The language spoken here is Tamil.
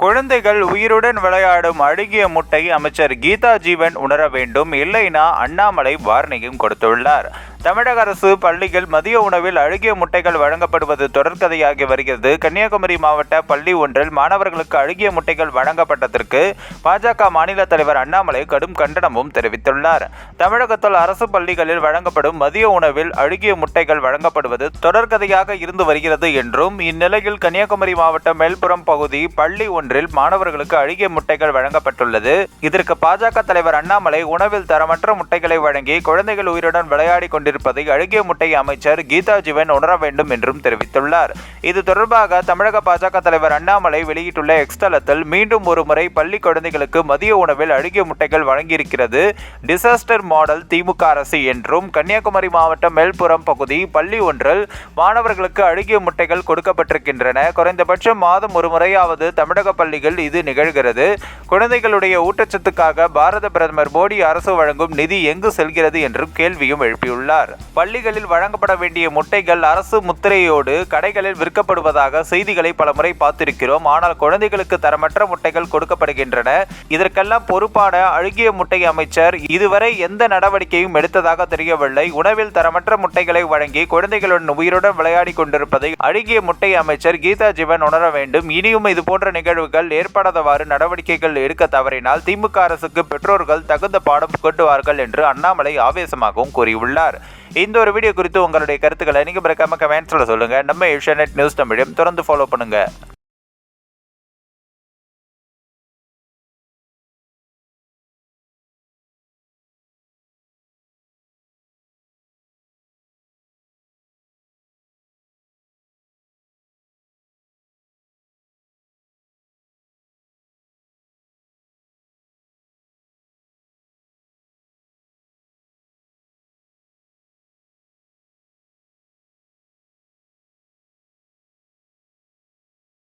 குழந்தைகள் உயிருடன் விளையாடும் அழுகிய முட்டை அமைச்சர் கீதா ஜீவன் உணர வேண்டும். இல்லைனா அண்ணாமலை வார்னையும் கொடுத்துள்ளார். தமிழக அரசு பள்ளிகள் மதிய உணவில் அழுகிய முட்டைகள் வழங்கப்படுவது தொடர்கதையாகி வருகிறது. கன்னியாகுமரி மாவட்ட பள்ளி ஒன்றில் மாணவர்களுக்கு அழுகிய முட்டைகள் வழங்கப்பட்டதற்கு பாஜக மாநில தலைவர் அண்ணாமலை கடும் கண்டனமும் தெரிவித்துள்ளார். தமிழகத்தில் அரசு பள்ளிகளில் வழங்கப்படும் மதிய உணவில் அழுகிய முட்டைகள் வழங்கப்படுவது தொடர்கதையாக இருந்து வருகிறது என்றும் இந்நிலையில் கன்னியாகுமரி மாவட்டம் மேல்புறம் பகுதி பள்ளி ஒன்று ஒன்றில் மாணவர்களுக்கு அழுகிய முட்டைகள் வழங்கப்பட்டுள்ளது. இதற்கு பாஜக தலைவர் அண்ணாமலை உணவில் தரமற்ற முட்டைகளை வழங்கி குழந்தைகள் உயிருடன் விளையாடி கொண்டிருப்பதை அழுகிய முட்டை அமைச்சர் கீதா ஜீவன் உணர வேண்டும் என்றும் தெரிவித்துள்ளார். இது தொடர்பாக தமிழக பாஜக தலைவர் அண்ணாமலை வெளியிட்டுள்ள எக்ஸ்தலத்தில் மீண்டும் ஒரு முறை பள்ளி குழந்தைகளுக்கு மதிய உணவில் அழுகிய முட்டைகள் வழங்கியிருக்கிறது. டிசாஸ்டர் மாடல் திமுக அரசு என்றும் கன்னியாகுமரி மாவட்டம் மேல்புறம் பகுதி பள்ளி ஒன்றில் மாணவர்களுக்கு அழுகிய முட்டைகள் கொடுக்கப்பட்டிருக்கின்றன. குறைந்தபட்சம் மாதம் ஒருமுறையாவது தமிழக பள்ளிகள் இது நிகழ்கிறது. குழந்தைகளுடைய ஊட்டச்சத்துக்காக பாரத பிரதமர் மோடி அரசு வழங்கும் நிதி எங்கு செல்கிறது என்றும் கேள்வியும் எழுப்பியுள்ளார். பள்ளிகளில் வழங்கப்பட வேண்டிய முட்டைகள் அரசு முத்திரையோடு கடைகளில் விற்கப்படுவதாக செய்திகளை பலமுறை பார்த்திருக்கிறோம். ஆனால் குழந்தைகளுக்கு தரமற்ற முட்டைகள் கொடுக்கப்படுகின்றன. இதற்கெல்லாம் பொறுப்பான அழுகிய முட்டை அமைச்சர் இதுவரை எந்த நடவடிக்கையும் எடுத்ததாக தெரியவில்லை. உணவில் தரமற்ற முட்டைகளை வழங்கி குழந்தைகளுடன் உயிருடன் விளையாடி கொண்டிருப்பதை அழுகிய முட்டை அமைச்சர் கீதா ஜீவன் உணர வேண்டும். இனியும் இது போன்ற நிகழ்வுகள் ஏற்படாதவாறு நடவடிக்கைகள் எடுக்க தவறினால் திமுக அரசுக்கு பெற்றோர்கள் தகுந்த பாடம் புகட்டுவார்கள் என்று அண்ணாமலை ஆவேசமாகவும் கூறியுள்ளார். இந்த ஒரு வீடியோ குறித்து உங்களுடைய கருத்துக்களை நீங்கள் மறக்காம கமெண்ட்ஸில் சொல்லுங்க. நம்ம ஏஷியா நியூஸ் தமிழையும் தொடர்ந்து ஃபாலோ பண்ணுங்க.